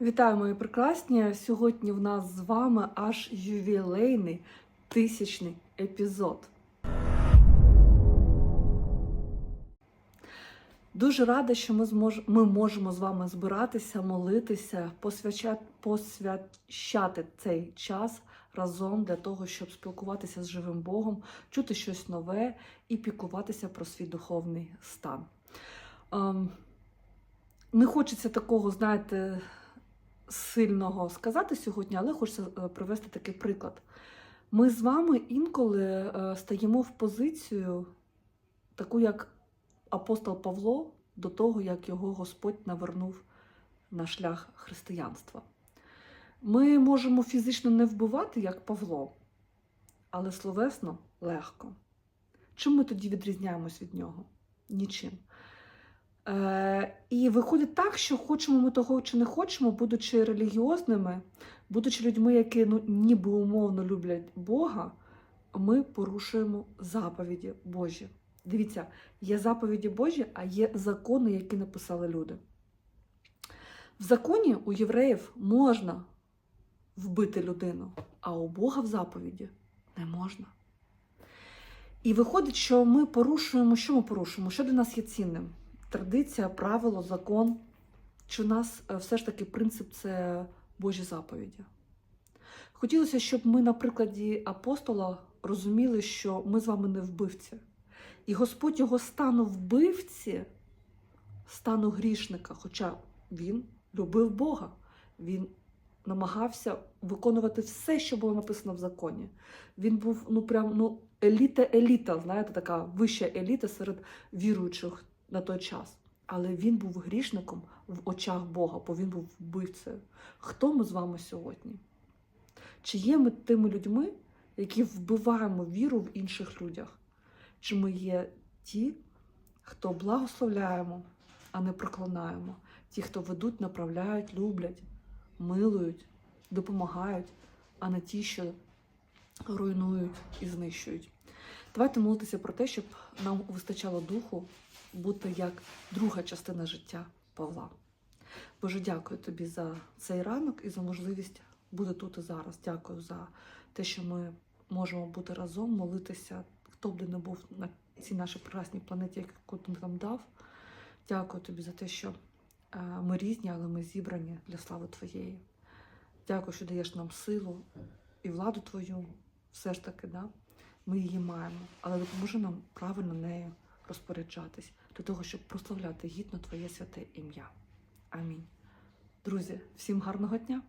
Вітаю, мої прекрасні! Сьогодні в нас з вами аж ювілейний тисячний епізод. Дуже рада, що ми, змож... ми можемо з вами збиратися, молитися, посвячати, посвящати цей час разом для того, щоб спілкуватися з живим Богом, чути щось нове і піклуватися про свій духовний стан. Ем, Не хочеться такого, знаєте, сильного сказати сьогодні, але хочеться е, привести такий приклад. Ми з вами інколи е, стаємо в позицію, таку як апостол Павло, до того, як його Господь навернув на шлях християнства. Ми можемо фізично не вбивати, як Павло, але словесно легко. Чим ми тоді відрізняємось від нього? Нічим. І виходить так, що хочемо ми того чи не хочемо, будучи релігіозними, будучи людьми, які ну, ніби умовно люблять Бога, ми порушуємо заповіді Божі. Дивіться, є заповіді Божі, а є закони, які написали люди. В законі у євреїв можна вбити людину, а у Бога в заповіді не можна. І виходить, що ми порушуємо, що ми порушуємо? Що для нас є цінним? Традиція, правило, закон. Чи у нас е, все ж таки принцип це Божі заповіді? Хотілося, щоб ми на прикладі апостола розуміли, що ми з вами не вбивці. І Господь його стану вбивці, стану грішника, хоча він любив Бога. Він намагався виконувати все, що було написано в законі. Він був ну прям ну еліта-еліта, знаєте, така вища еліта серед віруючих на той час. Але він був грішником в очах Бога, бо він був вбивцею. Хто ми з вами сьогодні? Чи є ми тими людьми, які вбиваємо віру в інших людях? Чи ми є ті, хто благословляємо, а не проклинаємо? Ті, хто ведуть, направляють, люблять, милують, допомагають, а не ті, що руйнують і знищують. Давайте молитися про те, щоб нам вистачало духу бути як друга частина життя Павла. Боже, дякую тобі за цей ранок і за можливість бути тут і зараз. Дякую за те, що ми можемо бути разом, молитися, хто б де не був на цій нашій прекрасній планеті, яку ти нам дав. Дякую тобі за те, що е, ми різні, але ми зібрані для слави Твоєї. Дякую, що даєш нам силу і владу Твою. Все ж таки, да? ми її маємо, але допоможи нам правильно нею розпоряджатись для того, щоб прославляти гідно Твоє святе ім'я. Амінь. Друзі, всім гарного дня!